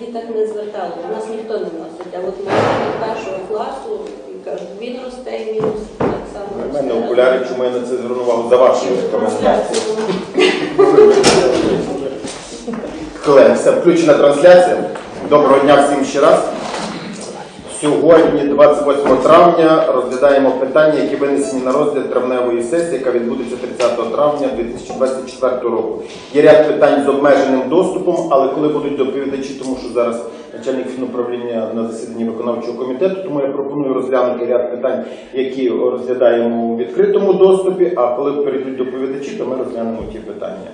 Діток не звертали, у нас ніхто не носить. А от мене першого класу і кажуть, він росте і мінус так само. У мене окуляри, чому я на це звернув увагу за вашою рекомендацією. Колеги, все, включена трансляція. Доброго дня всім ще раз. Сьогодні, 28 травня, розглядаємо питання, які винесені на розгляд травневої сесії, яка відбудеться 30 травня 2024 року. Є ряд питань з обмеженим доступом, але коли будуть доповідачі, тому що зараз начальник фінуправління на засіданні виконавчого комітету, тому я пропоную розглянути ряд питань, які розглядаємо у відкритому доступі, а коли перейдуть доповідачі, то ми розглянемо ті питання.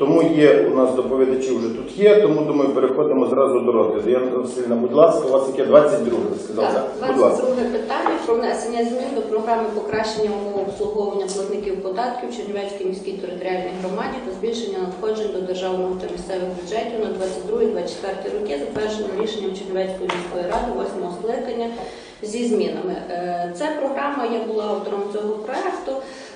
Тому є у нас доповідачі вже тут є, тому думаю, переходимо зразу до розгляду. Яна Васильівна, будь ласка, у вас яке 22 ви сказав, так? Так, Будь ласка. 22 питання про внесення змін до програми покращення умов обслуговування платників податків Чернівецькій міській територіальній громаді та збільшення надходжень до державного та місцевих бюджетів на 22-24 роки, затвердженим рішенням Чернівецької міської ради 8 скликання зі змінами. Це програма, я була автором цього проекту.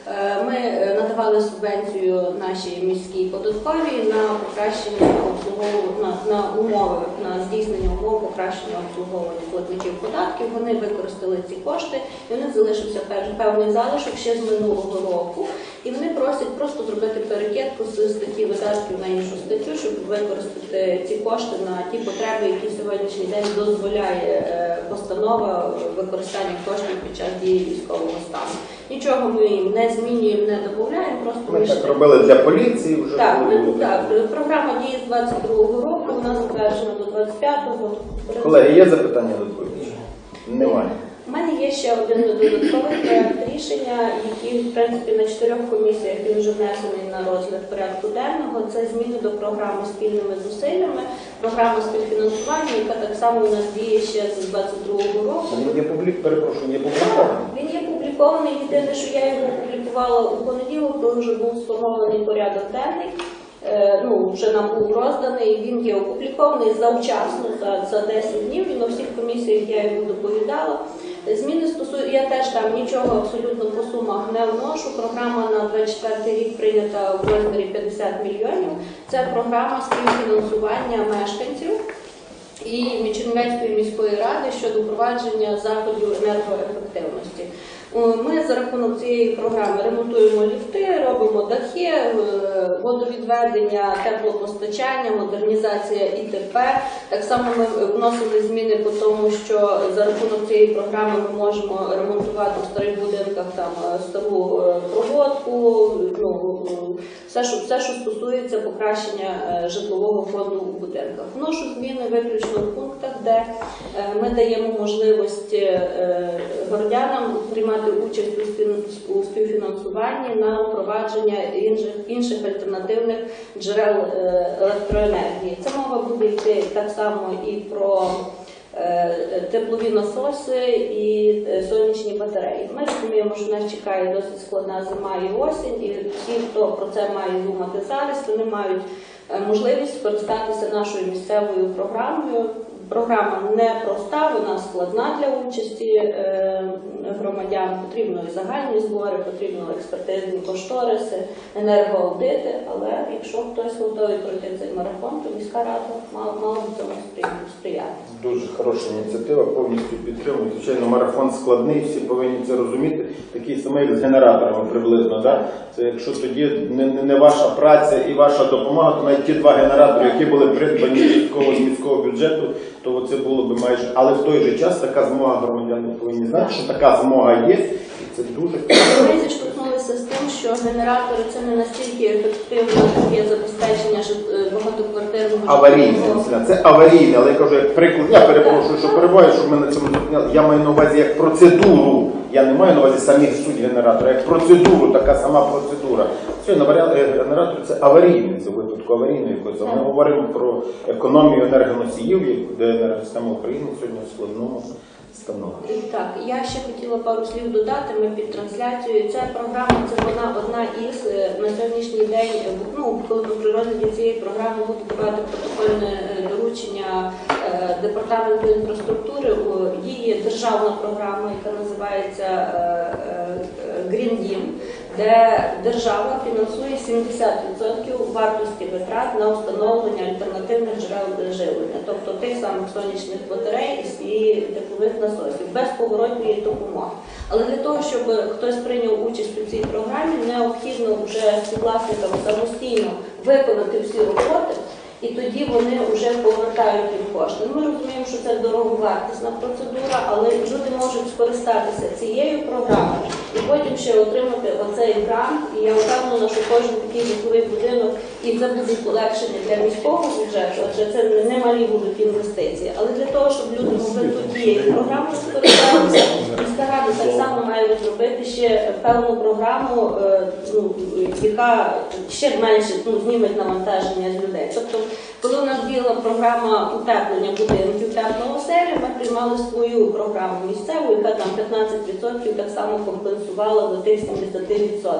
Е, Ми е, надавали субвенцію нашій міській податковій на покращення обслуговування на, умови на здійснення умов покращення обслуговування платників податків. Вони використали ці кошти, і у них залишився пев- певний залишок ще з минулого року. І вони просять просто зробити перекидку з статті видатків на іншу статтю, щоб використати ці кошти на ті потреби, які сьогоднішній день дозволяє е, постанова використання коштів під час дії військового стану. Нічого ми їм не змінюємо, не додаємо, просто Ми так робили для поліції вже. Так, ми, так, програма діє з 22-го року, вона затверджена до 25-го. Колеги, є запитання до доповідача? Немає. У мене є ще один додатковий проект рішення, який в принципі на чотирьох комісіях він вже внесений на розгляд порядку денного. Це зміни до програми спільними зусиллями, програма співфінансування, яка так само у нас діє ще з 22-го року. Він є публік, перепрошую, є публікований. Він є публікований. Єдине, що я його опублікувала у понеділок, коли вже був сформований порядок денний. Е, Ну, вже нам був розданий. Він є опублікований завчасно за, за 10 днів. І на всіх комісіях я його доповідала. Зміни стосуються, я теж там нічого абсолютно по сумах не вношу. Програма на 24 рік прийнята в розмірі 50 мільйонів. Це програма співфінансування мешканців і Чернівецької міської ради щодо впровадження заходів енергоефективності. О, Ми за рахунок цієї програми ремонтуємо ліфти, робимо дахи, е, водовідведення, теплопостачання, модернізація ІТП. Так само ми вносили зміни по тому, що за рахунок цієї програми ми можемо ремонтувати в старих будинках там е, стару е, проводку, ну е, все, що все, що стосується покращення е, житлового фонду у будинках. Вношу зміни виключно в пунктах, де е, ми даємо можливість е, городянам приймати участь у співфінансуванні на впровадження інших інших альтернативних джерел е, електроенергії. Це мова буде йти так само і про е, теплові насоси і е, сонячні батареї. Ми розуміємо, що нас чекає досить складна зима і осінь, і всі, хто про це має думати зараз, вони мають можливість скористатися нашою місцевою програмою. Програма не проста, вона складна для участі е, громадян. Потрібно і загальні збори, потрібно експертизні кошториси, енергоаудити. Але якщо хтось готовий пройти цей марафон, то міська рада мала, мала б цьому сприяти. Дуже хороша ініціатива, повністю підтримую. Звичайно, марафон складний, всі повинні це розуміти. Такий самий з генераторами приблизно. Да? Це якщо тоді не, не, ваша праця і ваша допомога, то навіть ті два генератори, які були придбані з міського бюджету, то це було б майже. Але в той же час така змога громадяни повинні знати, що така змога є, і це дуже Ми зіштовхнулися з тим, що генератори це не настільки ефективне таке забезпечення е, багатоквартирного аварійне. Це аварійне, але я кажу, як приклад. Я перепрошую, що перебуваю, щоб ми на цьому зупиняли. Я маю на увазі як процедуру. Я не маю на увазі самих суть генератора, як процедуру, така сама процедура. Варіант е, генератор це аварійний, це випадку аварійної. А Ми говоримо про економію енергоносіїв, де енергосистема України сьогодні в складному становищі. Так, я ще хотіла пару слів додати. Ми під трансляцією. Ця програма це вона одна із е, на сьогоднішній день. е, Ну коли ми при розгляді цієї програми буде давати протокольне е, доручення департаменту інфраструктури. Її державна програма, яка називається Green Дім, де держава фінансує 70% вартості витрат на встановлення альтернативних джерел живлення, тобто тих самих сонячних батарей і теплових насосів, без поворотної допомоги. Але для того, щоб хтось прийняв участь у цій програмі, необхідно вже співвласникам самостійно виконати всі роботи, і тоді вони вже повертають їм кошти. Ми розуміємо, що це дороговартісна процедура, але люди можуть скористатися цією програмою і потім ще отримати оцей грант. І я впевнена, що кожен такий житловий будинок і це буде полегшення для міського бюджету, адже це не малі будуть інвестиції. Але для того, щоб люди могли тією програмою скористатися, міська рада так само має розробити ще певну програму, е, ну, яка ще менше ну, зніметь навантаження з людей. Тобто, коли у нас діяла програма утеплення будинків теплого селі, ми приймали свою програму місцеву, яка там 15% так само компенсувала до тих 70%.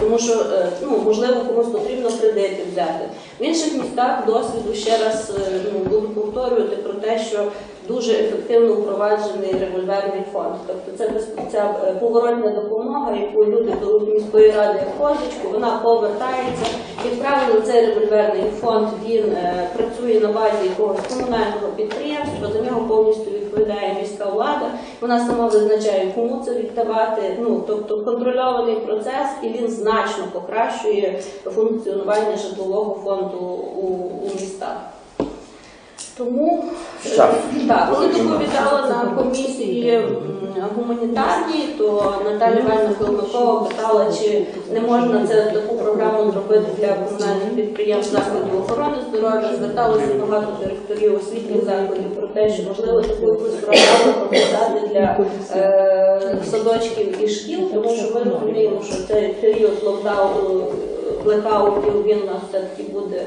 Тому що е, ну, можливо комусь потрібно кредити взяти. В інших містах досвіду ще раз е, ну, буду повторювати про те, що дуже ефективно впроваджений револьверний фонд. Тобто це ця е, поворотна допомога, яку люди беруть міської ради як позичку, вона повертається. Як правило, цей револьверний фонд він е, працює на базі якогось комунального підприємства, за нього повністю відповідає міська влада. Вона сама визначає, кому це віддавати. Ну тобто контрольований процес, і він значно покращує функціонування житлового фонду у, у містах. Тому е, Час. так, коли доповідала на комісії м, гуманітарній, то Наталя Івановна Килмакова питала, чи не можна це таку програму зробити для комунальних підприємств закладів охорони здоров'я. Зверталося багато директорів освітніх закладів про те, що можливо таку якусь програму прописати для е, садочків і шкіл, тому що ми розуміємо, що цей період локдауну блекаутів він у нас все-таки буде,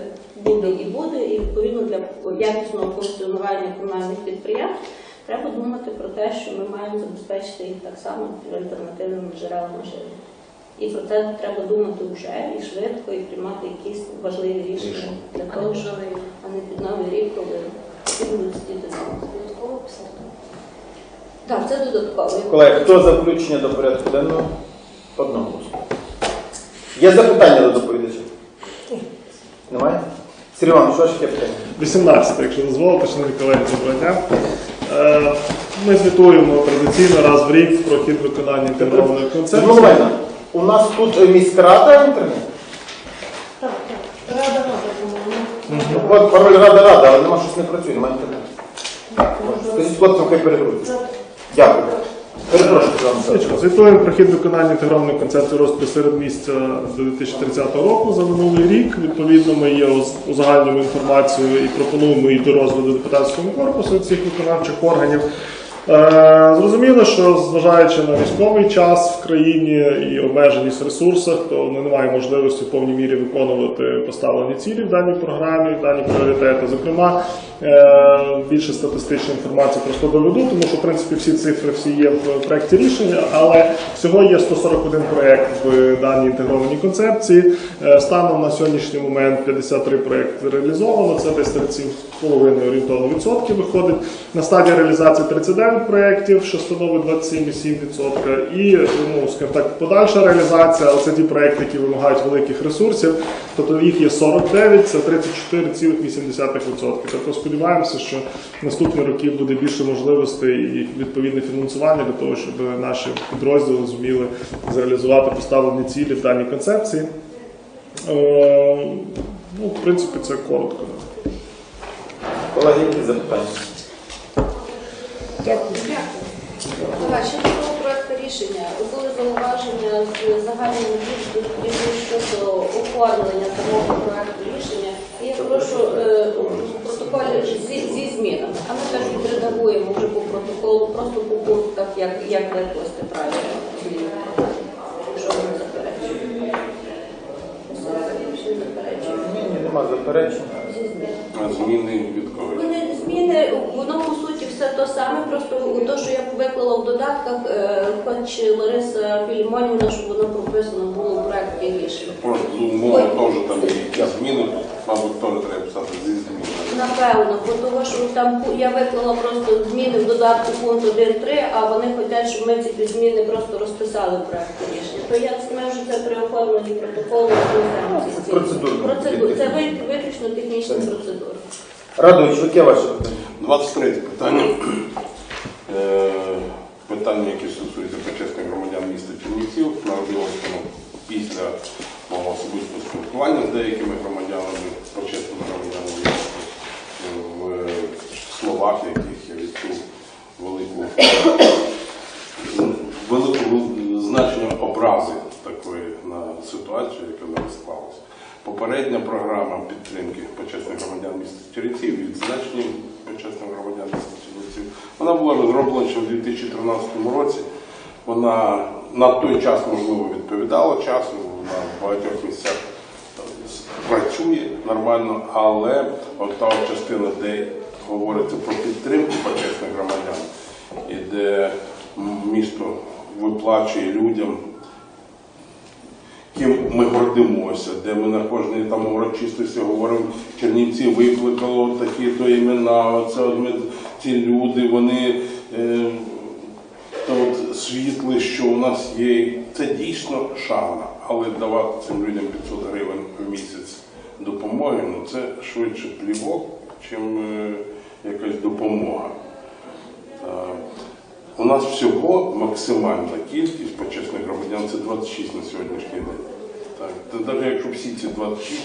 буде і буде, і відповідно для якісного функціонування комунальних підприємств треба думати про те, що ми маємо забезпечити їх так само альтернативними джерелами живлення. І про це треба думати вже і швидко, і приймати якісь важливі рішення для того, щоб а не під новий рік, коли всі будуть сидіти вдома. Додатково писати. Так, це додатково. Колеги, хто за включення до порядку денного? Одного. Є запитання до доповідача? Немає? Сергій Іванович, ваше яке питання? 18, якщо дозволите, шановні колеги, доброго дня. Е, Ми звітуємо традиційно раз в рік про хід виконання інтегрованої концепції. Іванівна, у нас тут е, міськрада інтернет? Так, так. Рада рада, по-моєму. Пароль рада рада, але нема щось не працює, немає інтернету. Скажіть хлопцям, хай перегрузять. Дякую. Звітуємо про хід виконання інтегрованої концепції розвитку середмістя до 2030 року за минулий рік. Відповідно, ми оз- узагальнюємо інформацію і пропонуємо її до розгляду депутатському корпусу цих виконавчих органів. Е, зрозуміло, що зважаючи на військовий час в країні і обмеженість в ресурсах, то немає можливості в повній мірі виконувати поставлені цілі в даній програмі, в дані пріоритети. Зокрема, е, більше статистичної інформації просто доведу, тому що в принципі всі цифри всі є в проєкті рішення, але всього є 141 проєкт в даній інтегрованій концепції. Е, станом на сьогоднішній момент 53 проєкти реалізовано. Це десь 37 2,5% виходить на стадії реалізації 39 проєктів, що становить 27,7%. І ну, скажімо так, подальша реалізація, але це ті проєкти, які вимагають великих ресурсів, тобто їх є 49, це 34,8%. Тобто сподіваємося, що наступні роки буде більше можливостей і відповідне фінансування для того, щоб наші підрозділи зуміли зреалізувати поставлені цілі в даній концепції. Е, ну, В принципі, це коротко. Колеги, які запитання? Дякую. Так, щодо того проекту рішення, були зауваження з загальним відповідь щодо оформлення самого проекту рішення. І я прошу е, протоколі зі, зі змінами. А ми так відредагуємо вже по протоколу, просто по пунктах, як, як правильно. Якщо ви заперечуєте. Заперечують. Ні, нема заперечень. Зміни від кого? Вони зміни, воно по суті все то саме, просто у те, що я виклала в додатках, е, хоч Лариса Філімонівна, щоб воно прописано було в проєкті рішення. Ну, мова теж там є зміни. Мабуть, теж треба писати зі змінами. Напевно, бо того, що там я виклала просто зміни в додатку пункт 1.3, а вони хочуть, щоб ми ці зміни просто розписали в проєкті рішення. То я ми вже це при оформленні протоколу ці. Процедурно. Процедур. Це ви- виключно технічна процедура. Радович, яке ваше питання? 23 питання. Е, Питання, яке стосується почесних громадян міста Чернівців, народилось воно після мого особистого спілкування з деякими громадянами, почесними громадянами е, в словах, яких я відчув велику велику значення образи такої на ситуацію, яка зараз склалася. Попередня програма підтримки почесних громадян міста Чернівців, відзначення почесних громадян міста Чернівців, вона була розроблена ще в 2013 році. Вона на той час, можливо, відповідала часу, багатьох місцях працює нормально, але та частина, де говориться про підтримку почесних громадян, і де місто виплачує людям ким ми гордимося, де ми на кожній там урочистості говоримо, Чернівці викликало такі-то імена, оце ми, ці люди, вони е, то от світли, що у нас є. Це дійсно шана, але давати цим людям 500 гривень в місяць допомоги, ну це швидше плівок, чим е, якась допомога. Е, У нас всього максимальна кількість почесних громадян це 26 на сьогоднішній день. Так, та навіть якщо всі ці 26,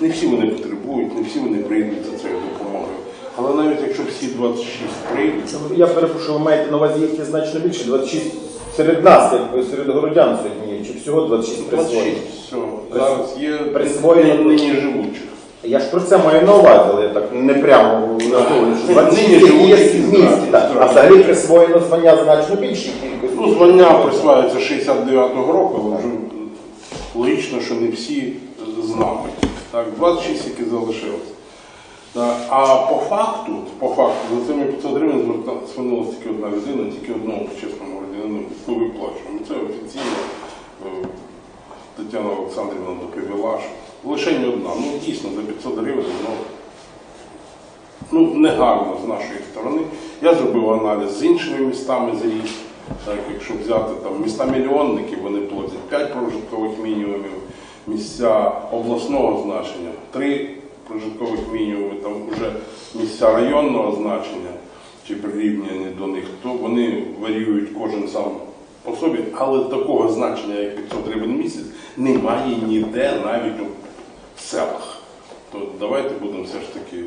не всі вони потребують, не всі вони прийдуть за цією допомогою. Але навіть якщо всі 26 прийдуть, Я перепрошую, ви маєте на увазі їх є значно більше, 26 серед нас, якби серед городян сьогодні є, чи всього 26 присвоєно? 26 все, зараз є Присвоєно. нині живучих. Я ж про це маю на увазі, але я так не прямо назову, що 26 Нині живуть є які в місті, так. а взагалі присвоєно звання значно більшій кількості. Ну, звання присваюється 69-го року, але вже логічно, що не всі з нами. Так, 26, які залишилися. Так, А по факту, по факту, за цими 500 гривень звернулася тільки одна людина, тільки одному чесному ми виплачуємо. Це офіційно е, Тетяна Олександрівна доповіла, що лише не одна. Ну дійсно за 500 гривень, ну, ну, негарно з нашої сторони. Я зробив аналіз з іншими містами з рік. Якщо взяти там міста мільйонники, вони платять 5 прожиткових мінімумів, місця обласного значення 3 прожиткових мінімуми, там вже місця районного значення чи прирівняні до них, то вони варіюють кожен сам по собі, але такого значення, як 500 гривень місяць, немає ніде навіть у селах. То давайте будемо все ж таки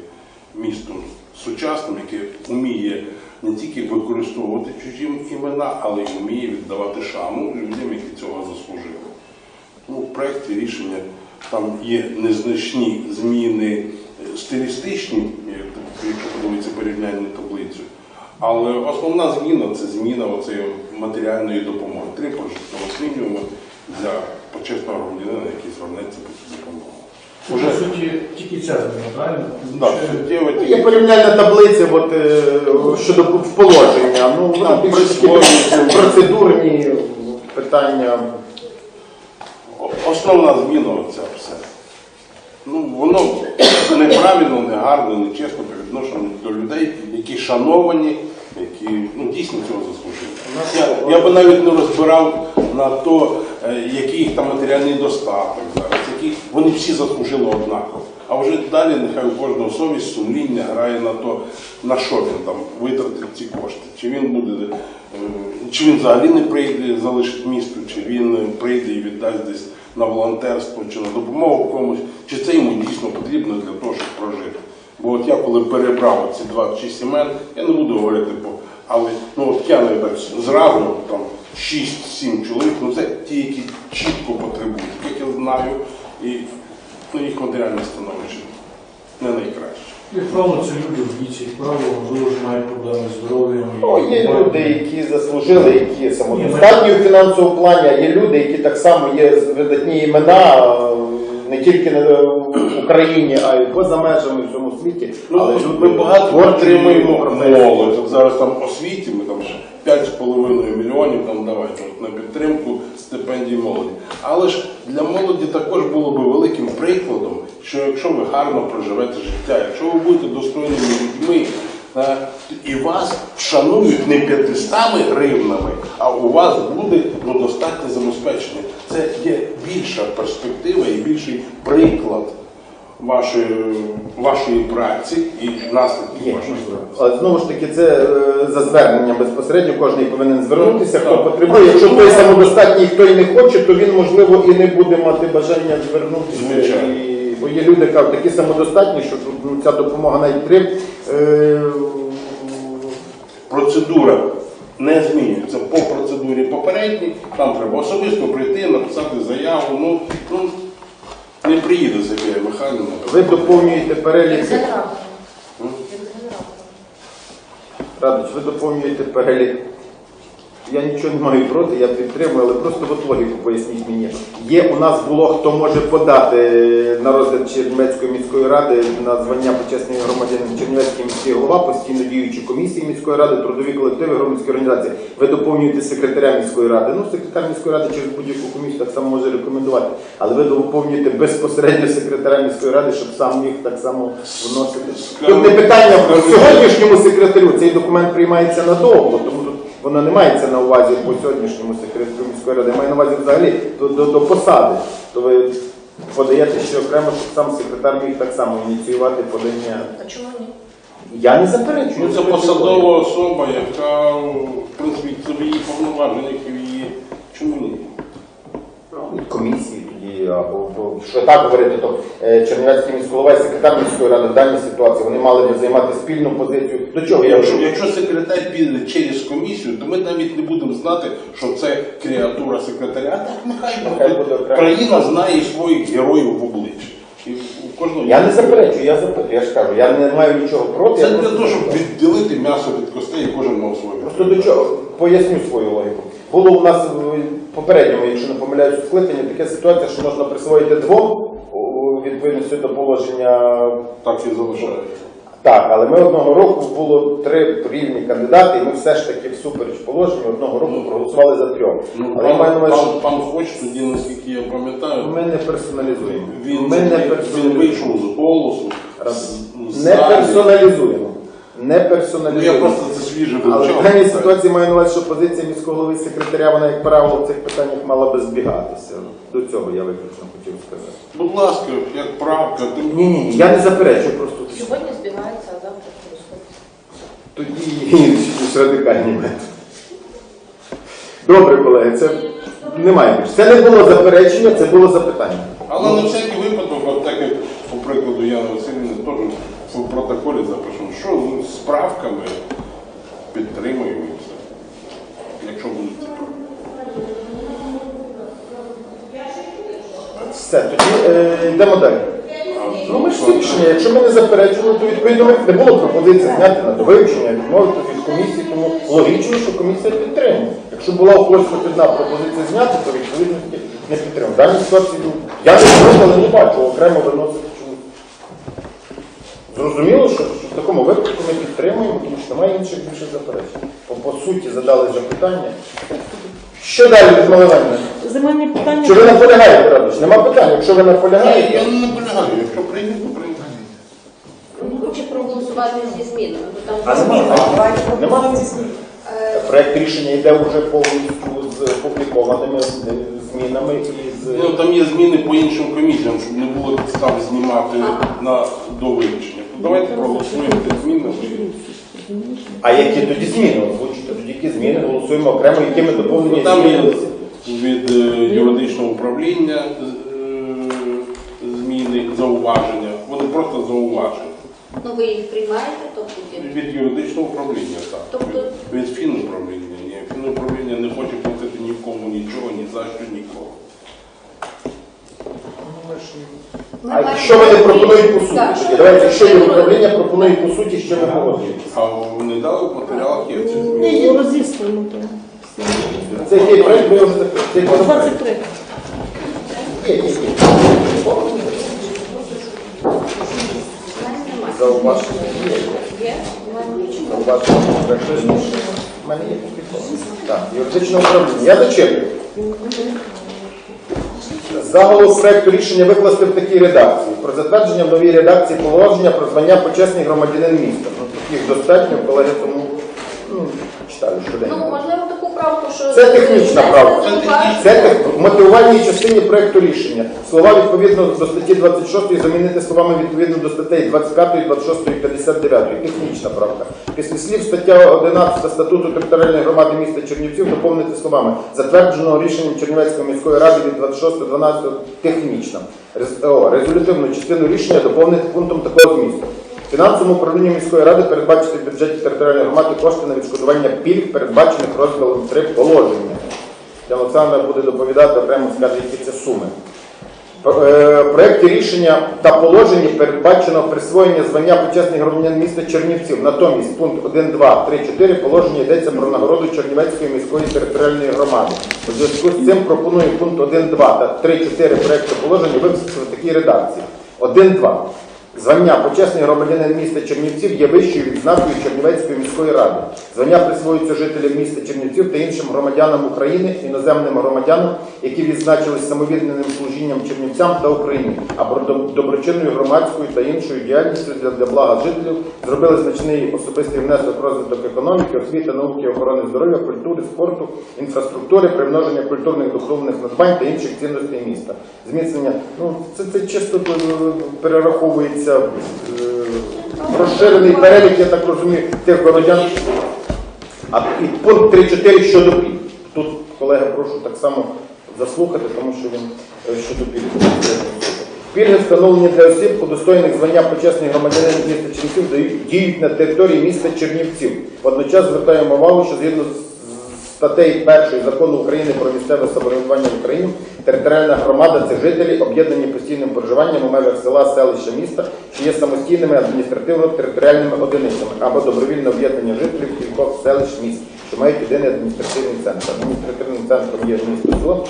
містом сучасним, яке вміє не тільки використовувати чужі імена, але й вміє віддавати шану людям, які цього заслужили. Ну, в проєкті рішення там є незначні зміни стилістичні, як- якщо подивитися порівняльну таблицю. Але основна зміна це зміна оцеї матеріальної допомоги. Три прожиткових мінімуми для почесного громадянина, який звернеться по цю допомогу. Уже... По суті, тільки ця зміна, правильно? Так, Ще- суттєво Ну, Є порівняльна таблиця от, е, щодо положення. Ну, Там більше процедурні питання. Основна зміна оця все. Ну, воно неправильно, негарно, нечесно відношенню до людей, які шановані, які ну, дійсно цього заслужили. Я, я би навіть не розбирав на то, е, який їх там матеріальний достаток зараз, які вони всі заслужили однаково. А вже далі нехай у кожного совість, сумління грає на то, на що він там витратить ці кошти. Чи він буде, е, чи він взагалі не прийде, залишить місто, чи він прийде і віддасть десь на волонтерство, чи на допомогу комусь, чи це йому дійсно потрібно для того, щоб прожити. Бо от я коли перебрав ці 26 імен, я не буду говорити по. Але ну от я навіть так зразу там 6-7 чоловік, ну це ті, які чітко потребують, як я знаю, і ну, їх матеріальне становище не найкраще. Як правило, це люди в віці, як правило, можливо, вже мають проблеми з здоров'ям. Ну, є люди, які заслужили, які є самодостатні у фінансовому плані, а є люди, які так само є видатні імена е, не тільки на- в Україні, а й поза межами в всьому світі. Ну, Але ми багато професії. молодь. Зараз там освіті, ми там ще 5,5 мільйонів там давайте от на підтримку стипендії молоді. Але ж для молоді також було би великим прикладом, що якщо ви гарно проживете життя, якщо ви будете достойними людьми, і вас вшанують не 500 гривнами, а у вас буде ну, достатнє забезпечення. Це є більша перспектива і більший приклад вашої, вашої праці і наслідків вашої праці. Але знову ж таки, це е, за зверненням безпосередньо кожен повинен звернутися, хто потребує. Якщо той самодостатній, хто і не хоче, то він можливо і не буде мати бажання звернутися. Звичайно. Бо є люди, кажуть, такі самодостатні, що тут ну, ця допомога навіть три. Е, Процедура не змінюється по процедурі попередній. Там треба особисто прийти, написати заяву. Ну, ну не приїде Софія Михайлівна. ви доповнюєте перелік. Радич, ви доповнюєте перелік. Я нічого не маю проти, я підтримую, але просто от логіку поясніть мені. Є у нас було, хто може подати на розгляд Чернівецької міської ради на звання почесний громадянин Чернівецький міський голова, постійно діючі комісії міської ради, трудові колективи, громадські організації. Ви доповнюєте секретаря міської ради. Ну, секретар міської ради через будь-яку комісію так само може рекомендувати. Але ви доповнюєте безпосередньо секретаря міської ради, щоб сам міг так само вносити. Тут не питання в сьогоднішньому секретарю. Цей документ приймається надовго, тому воно не мається на увазі по сьогоднішньому секретарю міської ради, має на увазі взагалі до, до, до посади. То ви подаєте ще окремо, щоб сам секретар міг так само ініціювати подання. А чому ні? Я не заперечую. Ну, це посадова особа, яка в принципі це в її повноваженнях і в її. Чому ні? комісії або або що так говорити, то е, Чернівецький міський голова і секретар міської ради в даній ситуації вони мали б займати спільну позицію. До чого я Якщо, якщо секретар піде через комісію, то ми навіть не будемо знати, що це креатура секретаря. Так нехай Нехай буде. буде. Країна знає своїх героїв в обличчі. Я не заперечую, я запитую, я ж кажу, я не маю нічого проти. Це для того, щоб відділити м'ясо від костей, і кожен мав своє. Просто до чого поясню свою логіку. Було у нас в попередньому, якщо не помиляюсь, скликанні, така ситуація, що можна присвоїти двом відповідності до положення. Так і залишається. Так, але ми одного року було три рівні кандидати, і ми все ж таки всупереч положенню одного року проголосували за трьох. Ну, Але я маю пан, увазі, пан, пан Хоч тоді, наскільки я пам'ятаю, ми не персоналізуємо. він, ми не він вийшов з голосу. Раз. Не персоналізуємо. Не Ну, я просто це свіже Але в даній ситуації маю на увазі, що позиція міського голови секретаря, вона, як правило, в цих питаннях мала би збігатися. До цього я виключно хотів сказати. Будь ласка, як правка, ти Ні, ні, ні, я не заперечую, просто Сьогодні збігається, а завтра розходиться. тоді більш радикальні методи. Добре, колеги, це немає більше. Це не було заперечення, це було запитання. Але на всякий випадок, от так як по прикладу Яни Васильівни, теж в протоколі запишемо, що ну, правками підтримуємо і все. Якщо будуть ці правки. Все, тоді е, йдемо далі. Ну ми ж всі рішення. Якщо ми не заперечували, то відповідно не було пропозиції зняти на довивчення, відмовити від комісії, тому логічно, що комісія підтримує. Якщо була у когось хоч одна пропозиція зняти, то відповідно не підтримує. В даній ситуації ну, я не бачу окремо виносити. Зрозуміло, що, в такому випадку ми підтримуємо, тому що немає інших більше заперечень. По, по суті задали запитання. Що далі від Іванівна? Земельні питання. Чи ви наполягаєте, Радош? Нема питань. Якщо ви Ні, наполягаєте, я не наполягаю, якщо прийняти, то прийняти. Він проголосувати зі змінами, бо там А нема? Нема? Проект рішення йде вже повністю з опублікованими змінами і з. Ну, там є зміни по іншим комісіям, щоб не було підстав знімати на довивчення. То давайте проголосуємо зміни. А які тоді зміни? Озвучите, тоді які зміни голосуємо окремо, якими доповнення Там є від е, юридичного управління е, зміни, зауваження. Вони просто зауваження. ну, ви їх приймаєте, то потім. Від юридичного управління, так. Тобто- Від, від фінуправління. Ні, фінуправління не хоче платити нікому нічого, ні за що нікого. А що вони пропонують по суті? Давайте, що є управління пропонує по суті, що ви погоджуєтесь. А вони дали в матеріалах є ці зміни. Ні, розіслано то. Це який проект, ми вже закрили. Це який проект? 23. Є, є, є. Зауваження є. Є? Зауваження рішення. У мене є. Так, юридичне управління. Я зачеплю. Заголовок проекту рішення викласти в такій редакції. Про затвердження в новій редакції положення про звання почесний громадянин міста. Ну, таких достатньо, колеги, тому ну, читаю Ну, можливо, правку, що Це технічна правка. Це тех- в мотивувальній частині проекту рішення. Слова відповідно до статті 26 замінити словами відповідно до статей 25, 26 і 59. Технічна правка. Після слів стаття 11 статуту територіальної громади міста Чернівців доповнити словами затвердженого рішенням Чернівецької міської ради від 26.12 технічна. Рез- о, Резолютивну частину рішення доповнити пунктом такого змісту. Фінансовому управлінню міської ради передбачити в бюджеті територіальної громади кошти на відшкодування пільг, передбачених розділом 3 положення. Олександра буде доповідати, окремо скаже, які це суми. В е, проєкті рішення та положенні передбачено присвоєння звання почесний громадянин міста Чернівців. Натомість пункт 1, 2, 3, 4 положення йдеться про нагороду Чернівецької міської територіальної громади. У зв'язку з цим пропоную пункт 1, 2 та 3, 4 проєкту положення виписати в такій редакції. 1, 2. Звання почесний громадянин міста Чернівців є вищою відзнакою Чернівецької міської ради. Звання присвоюється жителям міста Чернівців та іншим громадянам України, іноземним громадянам, які відзначились самовідданим служінням Чернівцям та Україні, або доб- доброчинною громадською та іншою діяльністю для, для блага жителів, зробили значний особистий внесок розвиток економіки, освіти, науки, охорони здоров'я, культури, спорту, інфраструктури, примноження культурних духовних надбань та інших цінностей міста. Зміцнення, ну це, це чисто е, перераховується е, розширений перелік, я так розумію, тих громадян. А і пункт 3.4 щодо пільг. Тут, колеги, прошу так само заслухати, тому що він е, щодо пільг. Пільги встановлені для осіб, удостоєних звання почесний громадянин міста Чернівців, діють на території міста Чернівців. Водночас звертаємо увагу, що згідно з статей 1 закону України про місцеве самоврядування в Україні, територіальна громада це жителі, об'єднані постійним проживанням у межах села, селища, міста, що є самостійними адміністративно-територіальними одиницями або добровільне об'єднання жителів кількох селищ міст, що мають єдиний адміністративний центр. Адміністративним центром є місто село.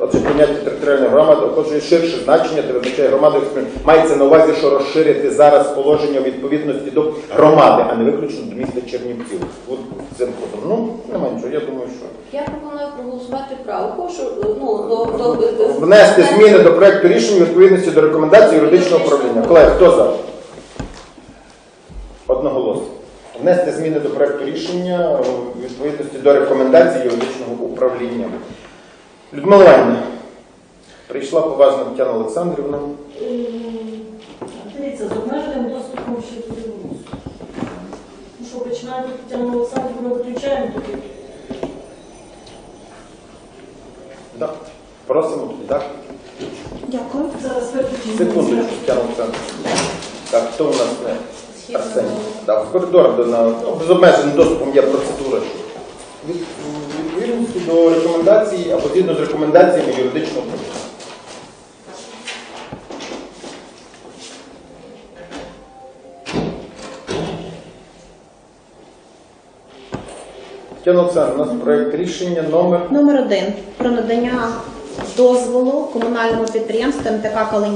Отже, поняття територіальної громади отже ширше значення та визначає громаду. Мається на увазі, що розширити зараз положення у відповідності до громади, а не виключно до міста Чернівців. От цим кодом. Ну, немає нічого, я думаю, що. Я пропоную проголосувати правку, що ну, до, до, Внести зміни до проекту рішення у відповідності до рекомендацій юридичного управління. Колеги, хто за? Одноголосно. Внести зміни до проекту рішення у відповідності до рекомендацій юридичного управління. Людмила Іванівна, прийшла поважна Тетяна Олександрівна. Дивіться, з обмеженим доступом ще до революції. Ну що, починаємо Тетяну Олександрівну виключаємо тоді? Да. Просимо тоді, так? Дякую. Зараз виключимо. Секундочку, Тетяна Олександрівна. Так, хто у нас не? Арсеній. Так, в коридор до на ну, з обмеженим доступом є процедура. Рекомендацій згідно з рекомендаціями юридичного управління. Тетяна Олександровна, у нас проєкт рішення номер Номер один про надання дозволу комунальному підприємству МТК «Калині